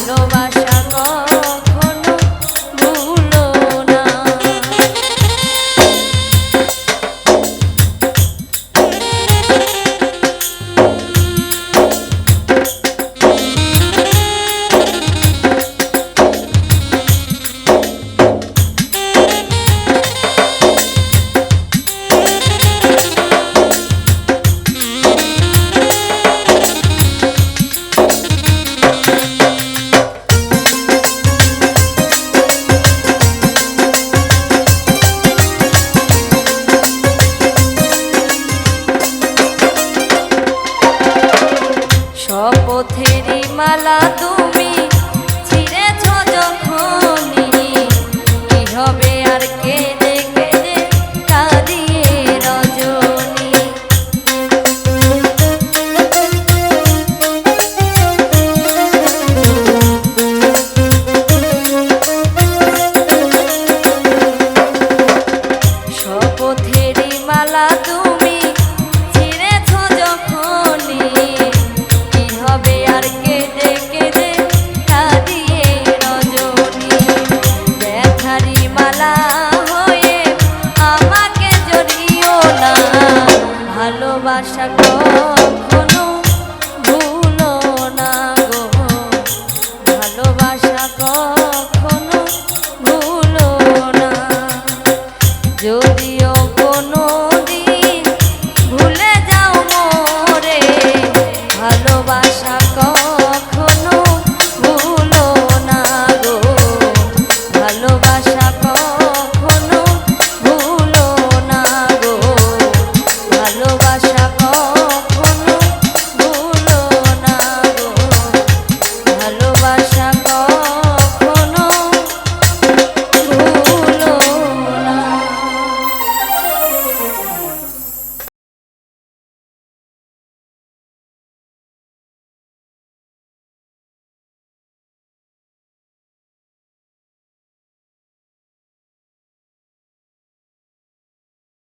ভালোবাসা মালা তুমি ছিঁড়েছ যখনই। কি হবে আর কে শপথেরই মালা কখনো